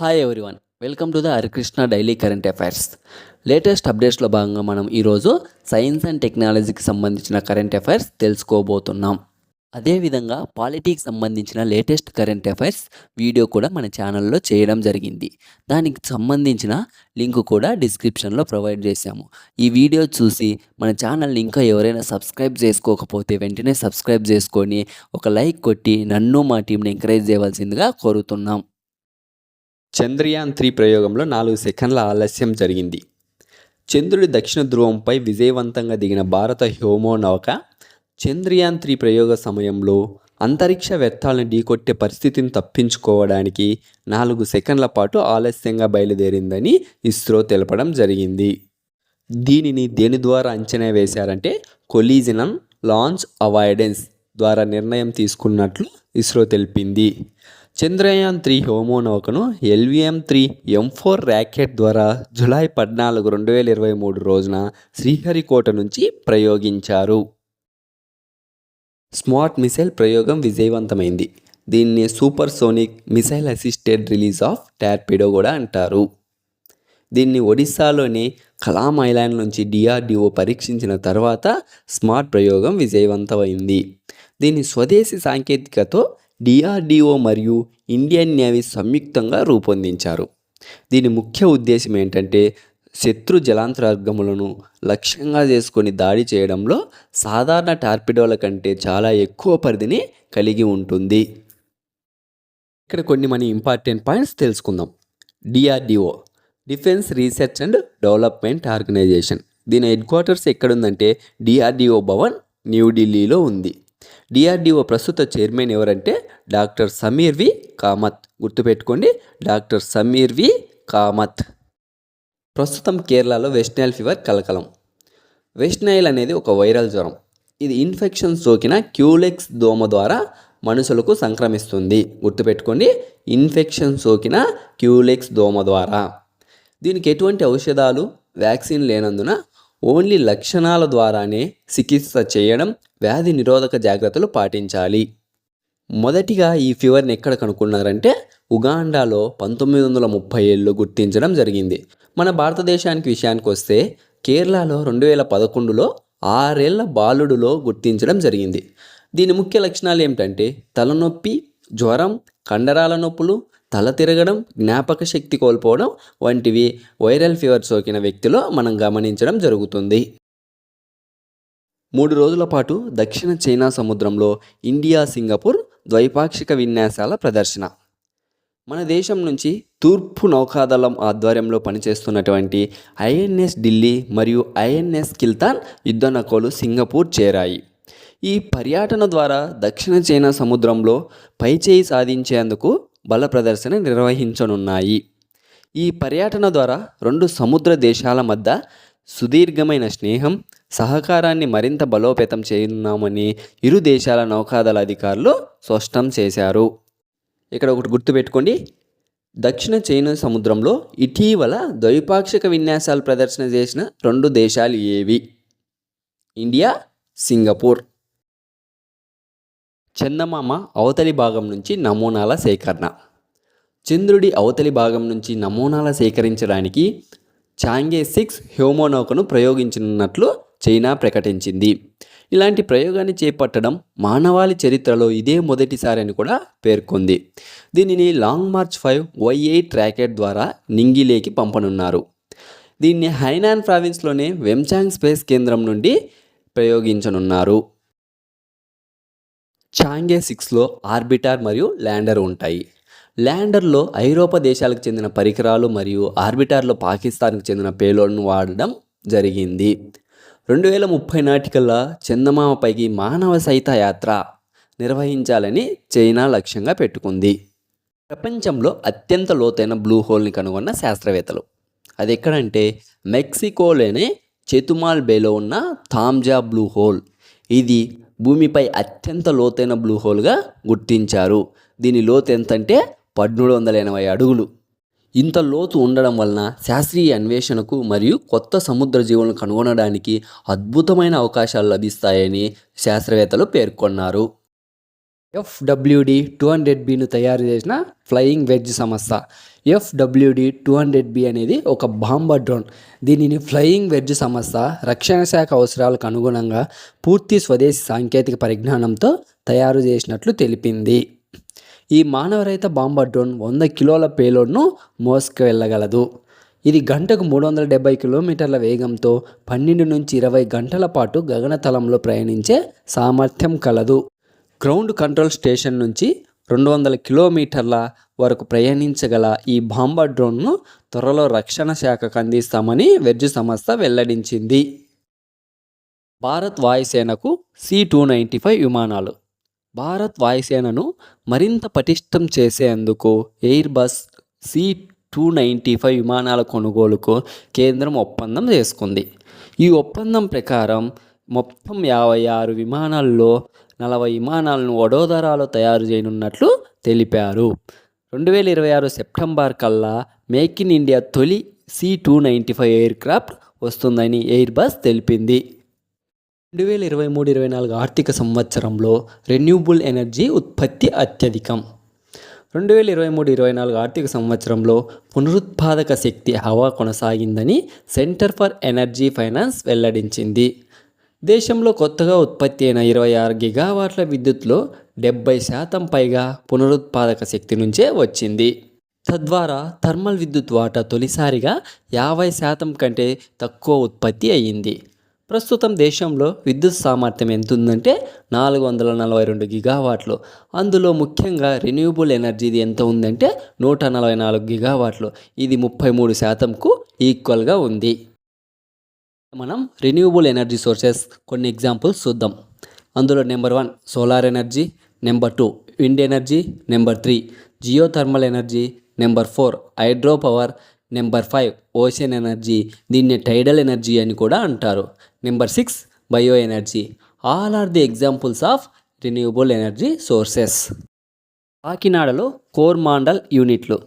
Hi everyone welcome to the Harikrishna daily current affairs latest అప్డేట్స్లో భాగంగా మనం ఈరోజు science and టెక్నాలజీకి సంబంధించిన కరెంట్ అఫైర్స్ తెలుసుకోబోతున్నాం. అదేవిధంగా పాలిటిక్స్ సంబంధించిన లేటెస్ట్ కరెంట్ అఫైర్స్ వీడియో కూడా మన ఛానల్లో చేయడం జరిగింది. దానికి సంబంధించిన లింక్ కూడా డిస్క్రిప్షన్లో ప్రొవైడ్ చేశాము. ఈ వీడియో చూసి మన ఛానల్ని ఇంకా ఎవరైనా సబ్స్క్రైబ్ చేసుకోకపోతే వెంటనే సబ్స్క్రైబ్ చేసుకొని ఒక లైక్ కొట్టి నన్ను మా టీంని ఎంకరేజ్ చేయవలసిందిగా కోరుతున్నాం. చంద్రయాన్ త్రీ ప్రయోగంలో నాలుగు సెకండ్ల ఆలస్యం జరిగింది. చంద్రుడి దక్షిణ ధ్రువంపై విజయవంతంగా దిగిన భారత హ్యోమో నౌక చంద్రయాన్ త్రీ ప్రయోగ సమయంలో అంతరిక్ష వ్యర్థాలను ఢీకొట్టే పరిస్థితిని తప్పించుకోవడానికి నాలుగు సెకండ్ల పాటు ఆలస్యంగా బయలుదేరిందని ఇస్రో తెలపడం జరిగింది. దీనిని దేని ద్వారా అంచనా వేశారంటే కొలీజినన్ లాంచ్ అవాయిడెన్స్ ద్వారా నిర్ణయం తీసుకున్నట్లు ఇస్రో తెలిపింది. చంద్రయాన్ త్రీ హోమో నౌకను LVM three M four rocket ద్వారా జులై పద్నాలుగు రెండు వేల ఇరవై మూడు రోజున శ్రీహరికోట నుంచి ప్రయోగించారు. స్మార్ట్ మిసైల్ ప్రయోగం విజయవంతమైంది. దీన్ని supersonic missile assisted release of torpedo కూడా అంటారు. దీన్ని ఒడిశాలోని కలాం ఐలాండ్ నుంచి డిఆర్డిఓ పరీక్షించిన తర్వాత స్మార్ట్ ప్రయోగం విజయవంతమైంది. దీని స్వదేశీ సాంకేతికతో డిఆర్డిఓ మరియు ఇండియన్ నేవీ సంయుక్తంగా రూపొందించారు. దీని ముఖ్య ఉద్దేశం ఏంటంటే శత్రు జలాంతర్గములను లక్ష్యంగా చేసుకొని దాడి చేయడంలో సాధారణ టార్పిడోల కంటే చాలా ఎక్కువ పరిధిని కలిగి ఉంటుంది. ఇక్కడ కొన్ని మన ఇంపార్టెంట్ పాయింట్స్ తెలుసుకుందాం. DRDO defence research and development organisation దీని హెడ్ క్వార్టర్స్ ఎక్కడుందంటే డిఆర్డిఓ భవన్ న్యూఢిల్లీలో ఉంది. డిఆర్డిఓ ప్రస్తుత చైర్మన్ ఎవరంటే డాక్టర్ సమీర్ వి కామత్. గుర్తుపెట్టుకోండి డాక్టర్ సమీర్ వి కామత్. ప్రస్తుతం కేరళలో వెస్ట్ నైల్ ఫీవర్ కలకలం. వెస్ట్ నైల్ అనేది ఒక వైరల్ జ్వరం. ఇది ఇన్ఫెక్షన్ సోకిన క్యూలెక్స్ దోమ ద్వారా మనుషులకు సంక్రమిస్తుంది. గుర్తుపెట్టుకోండి ఇన్ఫెక్షన్ సోకిన క్యూలెక్స్ దోమ ద్వారా. దీనికి ఎటువంటి ఔషధాలు వ్యాక్సిన్ లేనందున ఓన్లీ లక్షణాల ద్వారానే చికిత్స చేయడం వ్యాధి నిరోధక జాగ్రత్తలు పాటించాలి. మొదటిగా ఈ ఫీవర్ని ఎక్కడ కనుక్కున్నారంటే ఉగాండాలో పంతొమ్మిది వందల ముప్పై ఏళ్ళు గుర్తించడం జరిగింది. మన భారతదేశానికి విషయానికి వస్తే కేరళలో రెండు వేల పదకొండులో ఆరేళ్ళ బాలుడులో గుర్తించడం జరిగింది. దీని ముఖ్య లక్షణాలు ఏమిటంటే తలనొప్పి జ్వరం కండరాల నొప్పులు తల తిరగడం జ్ఞాపక శక్తి కోల్పోవడం వంటివి వైరల్ ఫీవర్ సోకిన వ్యక్తిలో మనం గమనించడం జరుగుతుంది. మూడు రోజుల పాటు దక్షిణ చైనా సముద్రంలో ఇండియా సింగపూర్ ద్వైపాక్షిక విన్యాసాల ప్రదర్శన. మన దేశం నుంచి తూర్పు నౌకాదళం ఆధ్వర్యంలో పనిచేస్తున్నటువంటి ఐఎన్ఎస్ ఢిల్లీ మరియు ఐఎన్ఎస్ కిల్తాన్ యుద్ధ నౌకలు సింగపూర్ చేరాయి. ఈ పర్యటన ద్వారా దక్షిణ చైనా సముద్రంలో పైచేయి సాధించేందుకు బల ప్రదర్శన నిర్వహించనున్నాయి. ఈ పర్యటన ద్వారా రెండు సముద్ర దేశాల మధ్య సుదీర్ఘమైన స్నేహం సహకారాన్ని మరింత బలోపేతం చేయనున్నామని ఇరు దేశాల నౌకాదళ అధికారులు స్పష్టం చేశారు. ఇక్కడ ఒకటి గుర్తుపెట్టుకోండి. దక్షిణ చైనా సముద్రంలో ఇటీవల ద్వైపాక్షిక విన్యాసాలు ప్రదర్శన చేసిన రెండు దేశాలు ఏవి? India Singapore. చందమామ అవతలి భాగం నుంచి నమూనాల సేకరణ. చంద్రుడి అవతలి భాగం నుంచి నమూనాల సేకరించడానికి చాంగే సిక్స్ హ్యూమోనోకను ప్రయోగించనున్నట్లు చైనా ప్రకటించింది. ఇలాంటి ప్రయోగాన్ని చేపట్టడం మానవాళి చరిత్రలో ఇదే మొదటిసారి అని కూడా పేర్కొంది. దీనిని Long March five Y eight rocket ద్వారా నింగిలేకి పంపనున్నారు. దీన్ని హైనాన్ ప్రావిన్స్లోని వెంచాంగ్ స్పేస్ కేంద్రం నుండి ప్రయోగించనున్నారు. చాంగే సిక్స్లో ఆర్బిటార్ మరియు ల్యాండర్ ఉంటాయి. ల్యాండర్లో ఐరోపా దేశాలకు చెందిన పరికరాలు మరియు ఆర్బిటార్లో పాకిస్తాన్కు చెందిన పేలోడ్ను వాడడం జరిగింది. రెండు వేల ముప్పై నాటికల్లా చందమామపైకి మానవ సహిత యాత్ర నిర్వహించాలని చైనా లక్ష్యంగా పెట్టుకుంది. ప్రపంచంలో అత్యంత లోతైన బ్లూ హోల్ని కనుగొన్న శాస్త్రవేత్తలు. అది ఎక్కడంటే మెక్సికోలోనే చెతుమాల్ బేలో ఉన్న థామ్జా బ్లూ హోల్. ఇది భూమిపై అత్యంత లోతైన బ్లూ హోల్గా గుర్తించారు. దీని లోతు ఎంతంటే పద్మూడు వందల ఎనభై అడుగులు. ఇంత లోతు ఉండడం వలన శాస్త్రీయ అన్వేషణకు మరియు కొత్త సముద్ర జీవులను కనుగొనడానికి అద్భుతమైన అవకాశాలు లభిస్తాయని శాస్త్రవేత్తలు పేర్కొన్నారు. ఎఫ్డబ్ల్యూడి టూ హండ్రెడ్ బిను తయారు చేసిన ఫ్లయింగ్ వెజ్ సంస్థ. ఎఫ్డబ్ల్యూడి టూ హండ్రెడ్ బి అనేది ఒక బాంబర్ డ్రోన్. దీనిని ఫ్లయింగ్ వెజ్ సంస్థ రక్షణ శాఖ అవసరాలకు అనుగుణంగా పూర్తి స్వదేశీ సాంకేతిక పరిజ్ఞానంతో తయారు చేసినట్లు తెలిపింది. ఈ మానవరహిత బాంబర్ డ్రోన్ వంద కిలోల పేలోడ్ను మోసుకు వెళ్ళగలదు. ఇది గంటకు మూడు వందల డెబ్బై కిలోమీటర్ల వేగంతో పన్నెండు నుంచి ఇరవై గంటల పాటు గగనతలంలో ప్రయాణించే సామర్థ్యం కలదు. గ్రౌండ్ కంట్రోల్ స్టేషన్ నుంచి రెండు వందల కిలోమీటర్ల వరకు ప్రయాణించగల ఈ బాంబర్ డ్రోన్ను త్వరలో రక్షణ శాఖకు అందిస్తామని వెర్జు సంస్థ వెల్లడించింది. భారత్ వాయుసేనకు సి టూ నైంటీ ఫైవ్ విమానాలు భారత్ వాయుసేనను మరింత పటిష్టం చేసేందుకు Airbus C two ninety five విమానాల కొనుగోలుకు కేంద్రం ఒప్పందం చేసుకుంది. ఈ ఒప్పందం ప్రకారం మొత్తం యాభై ఆరు విమానాల్లో నలభై విమానాలను వడోదరాలో తయారు చేయనున్నట్లు తెలిపారు. రెండు వేల ఇరవై ఆరు సెప్టెంబర్ కల్లా మేక్ ఇన్ ఇండియా తొలి C two ninety five aircraft వస్తుందని ఎయిర్ బస్ తెలిపింది. రెండు వేల ఇరవై మూడు ఇరవై నాలుగు ఆర్థిక సంవత్సరంలో రెన్యూబుల్ ఎనర్జీ ఉత్పత్తి అత్యధికం. రెండు వేల ఇరవై మూడు ఇరవై నాలుగు ఆర్థిక సంవత్సరంలో పునరుత్పాదక శక్తి హవా కొనసాగిందని సెంటర్ ఫర్ ఎనర్జీ ఫైనాన్స్ వెల్లడించింది. దేశంలో కొత్తగా ఉత్పత్తి అయిన ఇరవై ఆరు గిగావాట్ల విద్యుత్లో డెబ్బై శాతం పైగా పునరుత్పాదక శక్తి నుంచే వచ్చింది. తద్వారా థర్మల్ విద్యుత్ వాటా తొలిసారిగా యాభై శాతం కంటే తక్కువ ఉత్పత్తి అయ్యింది. ప్రస్తుతం దేశంలో విద్యుత్ సామర్థ్యం ఎంత ఉందంటే నాలుగు వందల నలభై రెండు గిగావాట్లు. అందులో ముఖ్యంగా రెన్యూబుల్ ఎనర్జీది ఎంత ఉందంటే నూట నలభై నాలుగు గిగావాట్లు. ఇది ముప్పై మూడు శాతంకు ఈక్వల్గా ఉంది. మనం రెన్యూబుల్ ఎనర్జీ సోర్సెస్ కొన్ని ఎగ్జాంపుల్స్ చూద్దాం. అందులో number one solar energy number two wind energy number three geothermal energy number four hydro power number five ocean energy దీన్ని టైడల్ ఎనర్జీ అని కూడా అంటారు. Number six bio energy. All are the examples of renewable energy sources కాకినాడలో కోర్మాండల్ యూనిట్లు.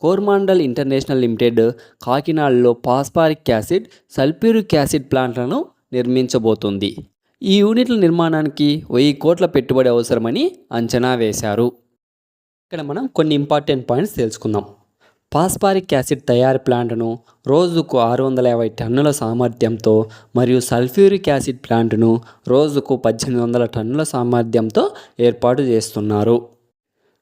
Coromandel international limited కాకినాడలో phosphoric acid sulphuric acid ప్లాంట్లను నిర్మించబోతుంది. ఈ యూనిట్ల నిర్మాణానికి వెయ్యి కోట్ల పెట్టుబడి అవసరమని అంచనా వేశారు. ఇక్కడ మనం కొన్ని ఇంపార్టెంట్ పాయింట్స్ తెలుసుకుందాం. పాస్పారిక్ యాసిడ్ తయారీ ప్లాంట్ను రోజుకు ఆరు వందల యాభై టన్నుల సామర్థ్యంతో మరియు సల్ఫ్యూరిక్ యాసిడ్ ప్లాంట్ను రోజుకు పద్దెనిమిది వందల టన్నుల సామర్థ్యంతో ఏర్పాటు చేస్తున్నారు.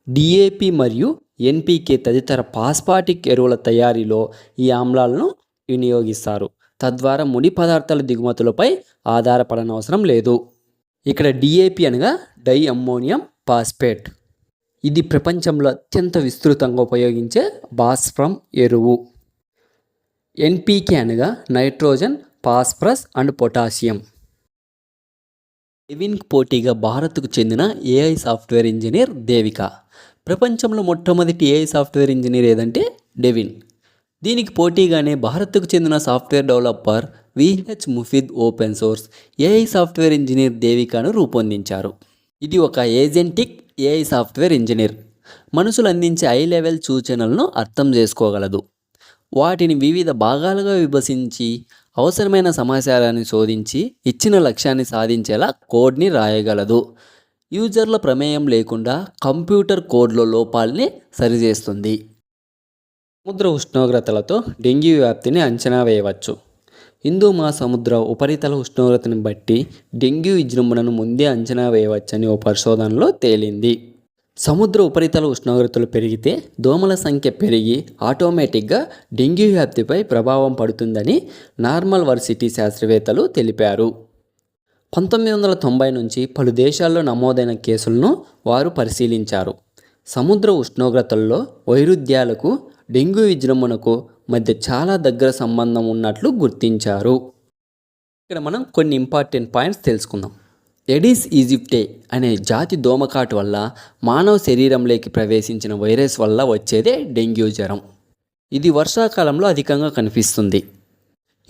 డిఏపి మరియు ఎన్పికే తదితర పాస్పాటిక్ ఎరువుల తయారీలో ఈ ఆమ్లాలను వినియోగిస్తారు. తద్వారా ముడి పదార్థాల దిగుమతులపై ఆధారపడనవసరం లేదు. ఇక్కడ డిఏపి అనగా డై అమ్మోనియం పాస్పేట్ ఇది ప్రపంచంలో అత్యంత విస్తృతంగా ఉపయోగించే బాస్ఫ్రమ్ ఎరువు. ఎన్పికే అనగా నైట్రోజన్ ఫాస్ఫరస్ అండ్ పొటాషియం. డెవిన్కి పోటీగా భారత్కు చెందిన ఏఐ సాఫ్ట్వేర్ ఇంజనీర్ దేవిక. ప్రపంచంలో మొట్టమొదటి ఏఐ సాఫ్ట్వేర్ ఇంజనీర్ ఏదంటే డెవిన్. దీనికి పోటీగానే భారత్కు చెందిన software developer VH Mufid open source AI software engineer దేవికను రూపొందించారు. ఇది ఒక ఏజెంటిక్ ఏఐ సాఫ్ట్వేర్ ఇంజనీర్. మనుషులు అందించే హై లెవెల్ సూచనలను అర్థం చేసుకోగలదు. వాటిని వివిధ భాగాలుగా విభజించి అవసరమైన సమాచారాన్ని శోధించి ఇచ్చిన లక్ష్యాన్ని సాధించేలా కోడ్ని రాయగలదు. యూజర్ల ప్రమేయం లేకుండా కంప్యూటర్ కోడ్లో లోపాల్ని సరిచేస్తుంది. సముద్ర ఉష్ణోగ్రతలతో డెంగ్యూ వ్యాప్తిని అంచనా వేయవచ్చు. హిందూ మహాసముద్ర ఉపరితల ఉష్ణోగ్రతను బట్టి డెంగ్యూ విజృంభణను ముందే అంచనా వేయవచ్చని ఓ పరిశోధనలో తేలింది. సముద్ర ఉపరితల ఉష్ణోగ్రతలు పెరిగితే దోమల సంఖ్య పెరిగి ఆటోమేటిక్గా డెంగ్యూ వ్యాప్తిపై ప్రభావం పడుతుందని నార్మల్ వర్సిటీ శాస్త్రవేత్తలు తెలిపారు. పంతొమ్మిది వందల తొంభై నుంచి పలు దేశాల్లో నమోదైన కేసులను వారు పరిశీలించారు. సముద్ర ఉష్ణోగ్రతల్లో వైరుధ్యాలకు డెంగ్యూ విజృంభణకు మధ్య చాలా దగ్గర సంబంధం ఉన్నట్లు గుర్తించారు. ఇక్కడ మనం కొన్ని ఇంపార్టెంట్ పాయింట్స్ తెలుసుకుందాం. ఎడిస్ ఈజిప్టే అనే జాతి దోమకాటు వల్ల మానవ శరీరంలోకి ప్రవేశించిన వైరస్ వల్ల వచ్చేదే డెంగ్యూ జ్వరం. ఇది వర్షాకాలంలో అధికంగా కనిపిస్తుంది.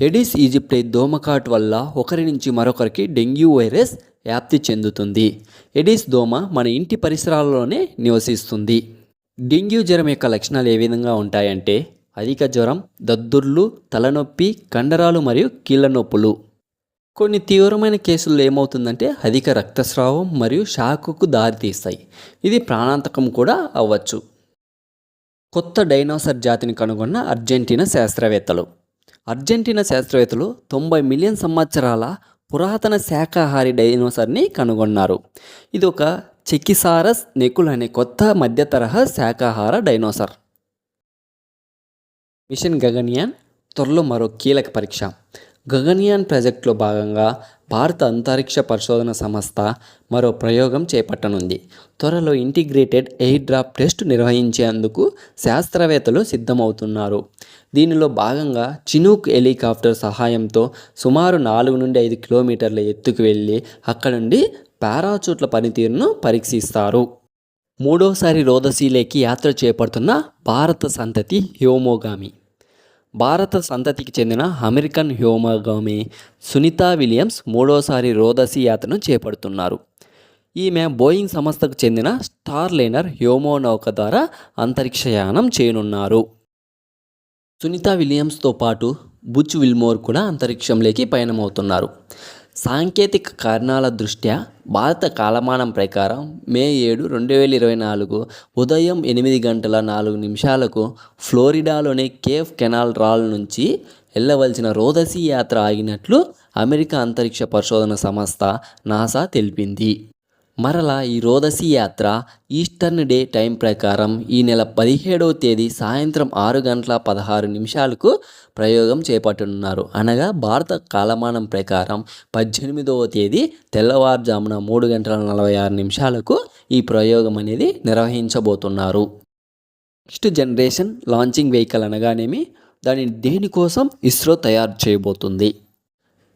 ఎడిస్ ఈజిప్టే దోమకాటు వల్ల ఒకరి నుంచి మరొకరికి డెంగ్యూ వైరస్ వ్యాప్తి చెందుతుంది. ఎడిస్ దోమ మన ఇంటి పరిసరాల్లోనే నివసిస్తుంది. డెంగ్యూ జ్వరం యొక్క లక్షణాలు ఏ విధంగా ఉంటాయంటే అధిక జ్వరం దద్దుర్లు తలనొప్పి కండరాలు మరియు కీళ్ళ నొప్పులు. కొన్ని తీవ్రమైన కేసుల్లో ఏమవుతుందంటే అధిక రక్తస్రావం మరియు షాకుకు దారితీస్తాయి ఇది ప్రాణాంతకం కూడా అవ్వచ్చు. కొత్త డైనోసార్ జాతిని కనుగొన్న అర్జెంటీనా శాస్త్రవేత్తలు. అర్జెంటీనా శాస్త్రవేత్తలు తొంభై మిలియన్ సంవత్సరాల పురాతన శాకాహారి డైనోసార్ని కనుగొన్నారు. ఇది ఒక చెకిసారస్ నెకుల్ అనే కొత్త మధ్య తరహా శాకాహార డైనోసార్. మిషన్ గగన్యాన్ త్వరలో మరో కీలక పరీక్ష. గగన్యాన్ ప్రాజెక్టులో భాగంగా భారత అంతరిక్ష పరిశోధన సంస్థ మరో ప్రయోగం చేపట్టనుంది. త్వరలో ఇంటిగ్రేటెడ్ ఎయిర్ డ్రాప్ టెస్ట్ నిర్వహించేందుకు శాస్త్రవేత్తలు సిద్ధమవుతున్నారు. దీనిలో భాగంగా చినూక్ హెలికాప్టర్ సహాయంతో సుమారు నాలుగు నుండి ఐదు కిలోమీటర్ల ఎత్తుకు వెళ్ళి అక్కడ నుండి పారాచూట్ల పనితీరును పరీక్షిస్తారు. మూడోసారి రోదసీలేకి యాత్ర చేపడుతున్న భారత సంతతి హ్యోమోగామి. భారత సంతతికి చెందిన అమెరికన్ హ్యోమోగామి సునీతా విలియమ్స్ మూడోసారి రోదసీ యాత్రను చేపడుతున్నారు. ఈమె బోయింగ్ సంస్థకు చెందిన స్టార్ లేనర్ హ్యోమో నౌక ద్వారా అంతరిక్షయానం చేయనున్నారు. సునీతా విలియమ్స్తో పాటు బుచ్ విల్మోర్ కూడా అంతరిక్షంలోకి పయనమవుతున్నారు. సాంకేతిక కారణాల దృష్ట్యా భారత కాలమానం ప్రకారం మే ఏడు రెండు వేల ఇరవై నాలుగు ఉదయం ఎనిమిది గంటల నాలుగు నిమిషాలకు ఫ్లోరిడాలోని కేఫ్ కెనాల్ రాల్ నుంచి వెళ్ళవలసిన రోదసీ యాత్ర ఆగినట్లు అమెరికా అంతరిక్ష పరిశోధన సంస్థ నాసా తెలిపింది. మరలా ఈ రోదసి యాత్ర ఈస్టర్న్ డే టైం ప్రకారం ఈ నెల పదిహేడవ తేదీ సాయంత్రం ఆరు గంటల పదహారు నిమిషాలకు ప్రయోగం చేపట్టనున్నారు. అనగా భారత కాలమానం ప్రకారం పద్దెనిమిదవ తేదీ తెల్లవారుజామున మూడు గంటల నలభై ఆరు నిమిషాలకు ఈ ప్రయోగం అనేది నిర్వహించబోతున్నారు. నెక్స్ట్ జనరేషన్ లాంచింగ్ వెహికల్ అనగానేమి? దానిని దేనికోసం ఇస్రో తయారు చేయబోతుంది?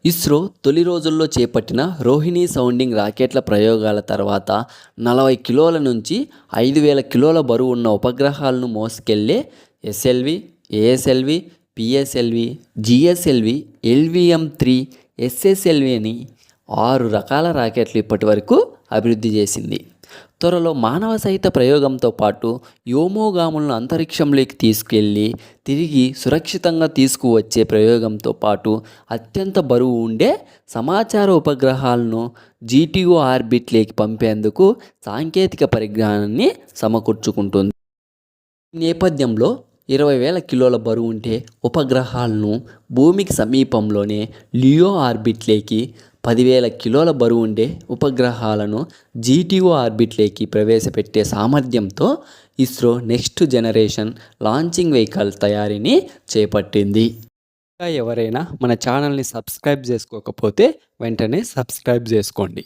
ఇస్రో తొలి రోజుల్లో చేపట్టిన రోహిణి సౌండింగ్ రాకెట్ల ప్రయోగాల తర్వాత నలభై కిలోల నుంచి ఐదు వేల కిలోల బరువు ఉన్న ఉపగ్రహాలను మోసుకెళ్ళే SLV ASLV PSLV GSLV LVM three SSLV అని ఆరు రకాల రాకెట్లు ఇప్పటి వరకు అభివృద్ధి చేసింది. త్వరలో మానవ సహిత ప్రయోగంతో పాటు యోమోగాములను అంతరిక్షంలోకి తీసుకెళ్ళి తిరిగి సురక్షితంగా తీసుకువచ్చే ప్రయోగంతో పాటు అత్యంత బరువు ఉండే సమాచార ఉపగ్రహాలను జీటీఓ ఆర్బిట్లోకి పంపేందుకు సాంకేతిక పరిజ్ఞానాన్ని సమకూర్చుకుంటుంది. ఈ నేపథ్యంలో ఇరవై వేల కిలోల బరువు ఉంటే ఉపగ్రహాలను భూమికి సమీపంలోనే లియో ఆర్బిట్లోకి పదివేల కిలోల బరువు ఉండే ఉపగ్రహాలను జీటీఓ ఆర్బిట్లోకి ప్రవేశపెట్టే సామర్థ్యంతో ISRO next generation launching vehicle తయారీని చేపట్టింది. ఇంకా ఎవరైనా మన ఛానల్ని సబ్స్క్రైబ్ చేసుకోకపోతే వెంటనే సబ్స్క్రైబ్ చేసుకోండి.